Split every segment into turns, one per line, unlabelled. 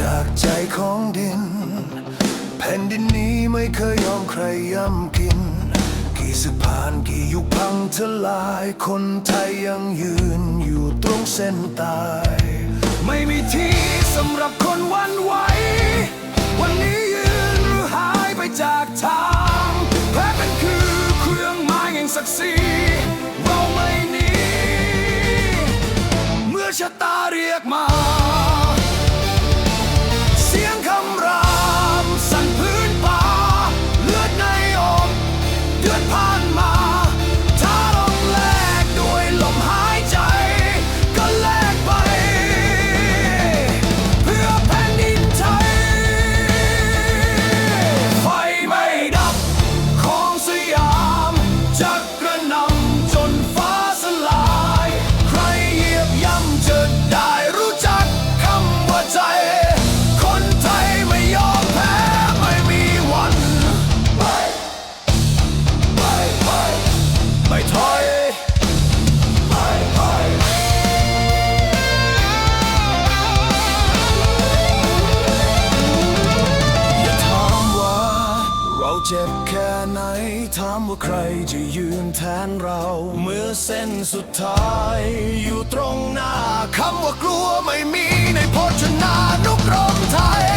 จากใจของดิน แผ่นดินนี้ไม่เคยยอมใครย่ำกิน กี่สึกผ่านกี่ยุคพังทลาย คนไทยยังยืนอยู่ตรงเส้นตาย ไม่มีที่สำหรับคนวันไหว วันนี้ยืนหรือหายไปจากทางแพ้เป็นคือเครื่องหมายแห่งศักดิ์ศรี ถามว่าใครจะยืนแทนเรา เมื่อเส้นสุดท้ายอยู่ตรงหน้าคำว่ากลัวไม่มีในพจนานุกรมไทย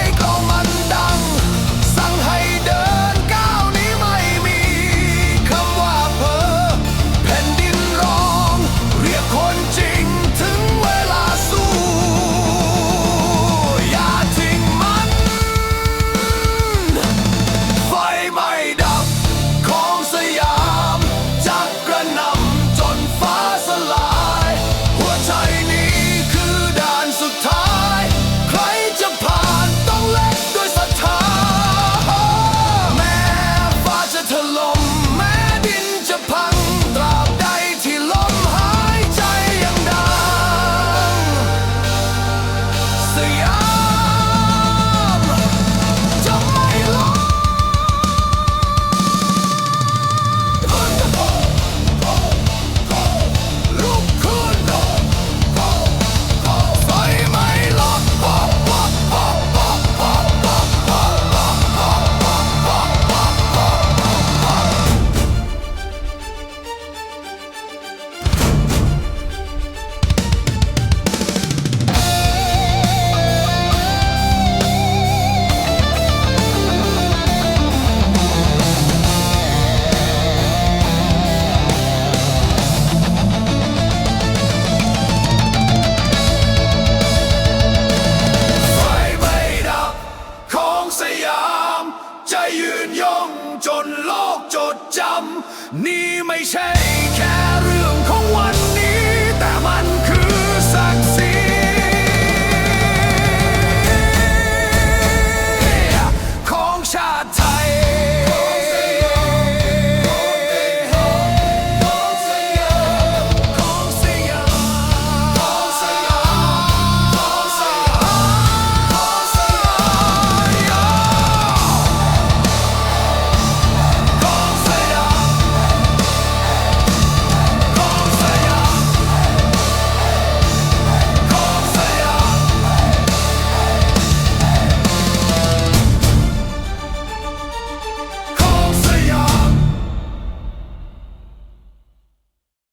ย่องจนโลกจดจำ นี่ไม่ใช่แค่เรื่องของวันนี้ แต่มัน